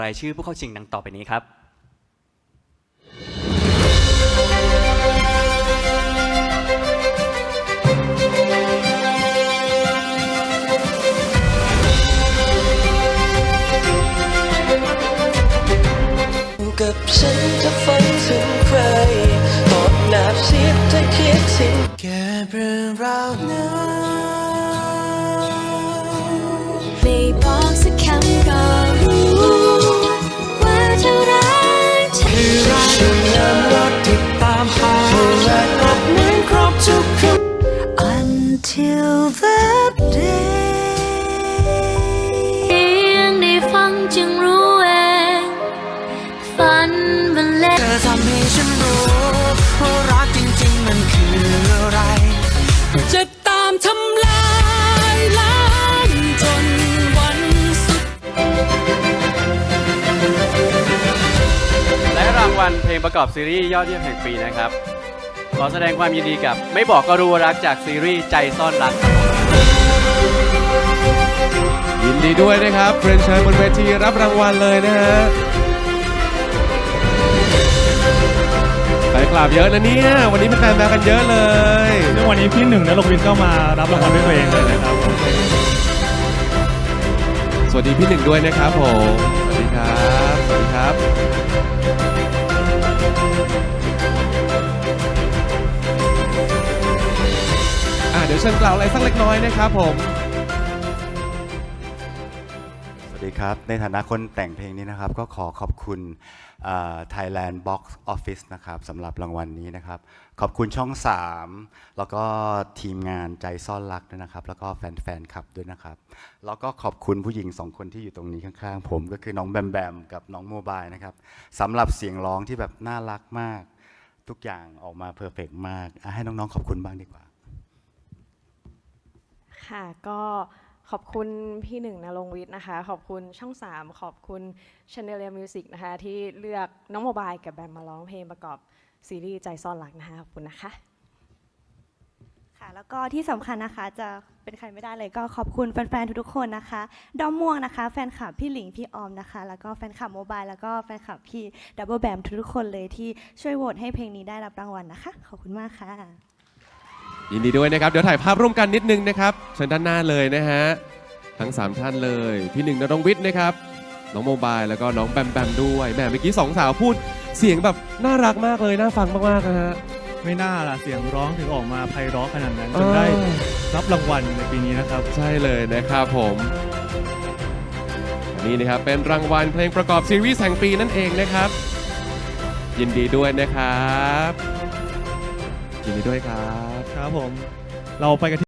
รายชื่อผู้เข้าชิงดังต่อไปนี้ครับ กับฉันถ้าฝันถึงใครตอบหน้าเสียถ้าคิดถึงแค่เรื่องราวนั้น ฝันมันเล็กเธอทำให้ฉันรู้ว่ารักจริงๆมันคืออะไร จะตามทำลายล้างจนวันสุด และรางวัลเพลงประกอบซีรีส์ยอดเยี่ยมแห่งปีนะครับ ขอแสดงความยินดีกับ ไม่บอกก็รู้รักจากซีรีส์ใจซ่อนรักครับยินดีด้วยนะครับเรียนเชิญบนเวทีรับรางวัลเลยนะฮะ แฟนคลับเยอะนะเนี่ย วันนี้เป็นแฟนมากันเยอะเลย ซึ่งวันนี้พี่หนึ่งและลงวินก็มารับรางวัลด้วยตัวเองเลยนะครับสวัสดีพี่หนึ่งด้วยนะครับผม สวัสดีครับ สวัสดีครับ อะเดี๋ยวเชิญกล่าวอะไรสักเล็กน้อยนะครับผม วัสดีครับ ในฐานะคนแต่งเพลงนี้นะครับ ก็ขอขอบคุณ Thailand Box Office นะครับสำหรับรางวัลนี้นะครับ ขอบคุณช่อง 3 แล้วก็ทีมงานใจซ่อนรักด้วยนะครับ แล้วก็แฟนๆคลับด้วยนะครับ แล้วก็ขอบคุณผู้หญิงสองคนที่อยู่ตรงนี้ข้างๆ ผมก็คือน้องแบมแบมกับน้องโมบายนะครับสำหรับเสียงร้องที่แบบน่ารักมาก ทุกอย่างออกมาเพอร์เฟกมาก ให้น้องๆขอบคุณบ้างดีกว่า ค่ะก็ ขอบคุณพี่หนึ่งนรงวิทย์นะคะ ขอบคุณช่อง 3 ขอบคุณ Chanel Music นะคะ ที่เลือกน้องโมบายกับแบมมาร้องเพลงประกอบซีรีส์ใจซ่อนรักนะคะ ขอบคุณนะคะ ค่ะแล้วก็ที่สำคัญนะคะจะเป็นใครไม่ได้เลยก็ขอบคุณแฟนๆ ทุกๆคนนะคะ ดอมม่วงนะคะ แฟนคลับพี่หลิง พี่ออมนะคะ แล้วก็แฟนคลับโมบายแล้วก็แฟนคลับพี่ดับเบิลแบมทุกๆคนเลยที่ช่วยโหวตให้เพลงนี้ได้รับรางวัลนะคะ ขอบคุณมากค่ะ ยินดีด้วยนะครับ เดี๋ยวถ่ายภาพร่วมกันนิดนึงนะครับเชิญด้านหน้าเลยนะฮะ ทั้ง 3 ท่านเลย พี่หนึ่งนรงค์วิทย์นะครับ น้องโมบายแล้วก็น้องแบมแบมด้วยแหมเมื่อกี้สองสาวพูดเสียงแบบน่ารักมากเลย น่าฟังมากๆนะฮะ ไม่น่าล่ะเสียงร้องถึงออกมาไพเราะขนาดนั้นจนได้เออ รับรางวัลในปีนี้นะครับ ใช่เลยนะครับผมอันนี่นะครับเป็นรางวัลเพลงประกอบซีรีส์แห่งปีนั่นเองนะครับ ยินดีด้วยนะครับ ยินดีด้วยครับ ครับผม เราไปกันที่